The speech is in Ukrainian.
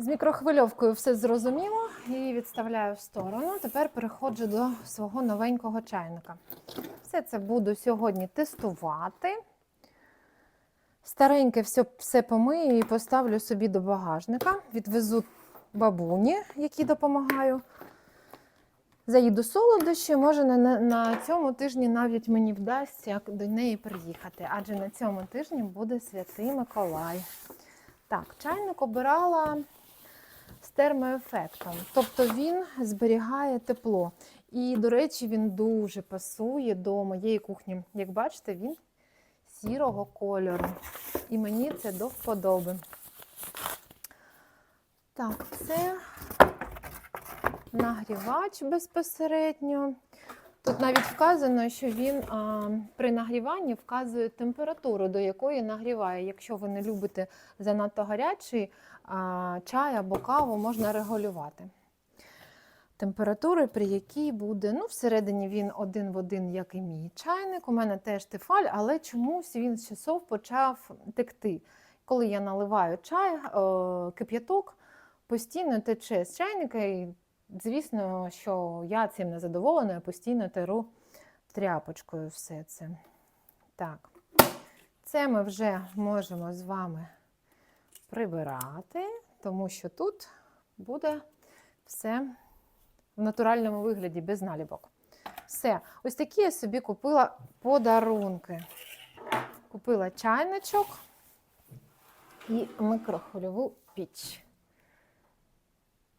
З мікрохвильовкою все зрозуміло і відставляю в сторону. Тепер переходжу до свого новенького чайника. Все це буду сьогодні тестувати. Стареньке все, все помию і поставлю собі до багажника. Відвезу бабуні, якій допомагаю. Заїду солодощі, може на, на цьому тижні навіть мені вдасться до неї приїхати, адже на цьому тижні буде Святий Миколай. Так, чайник обирала з термоефектом, тобто він зберігає тепло. І, до речі, він дуже пасує до моєї кухні. Як бачите, він сірого кольору. І мені це до вподоби. Так, це нагрівач безпосередньо. Тут навіть вказано, що він а, при нагріванні вказує температуру, до якої нагріває. Якщо ви не любите занадто гарячий а, чай або каву, можна регулювати. Температури, при якій буде, ну, всередині він один в один, як і мій чайник. У мене теж тефаль, але чомусь він з часов почав текти. Коли я наливаю чай, о, кип'яток постійно тече з чайника, і звісно, що я цим не задоволена, я постійно теру тряпочкою все це. Так, це ми вже можемо з вами прибирати, тому що тут буде все в натуральному вигляді, без наліпок. Все, ось такі я собі купила подарунки. Купила чайничок і микрохвильову піч.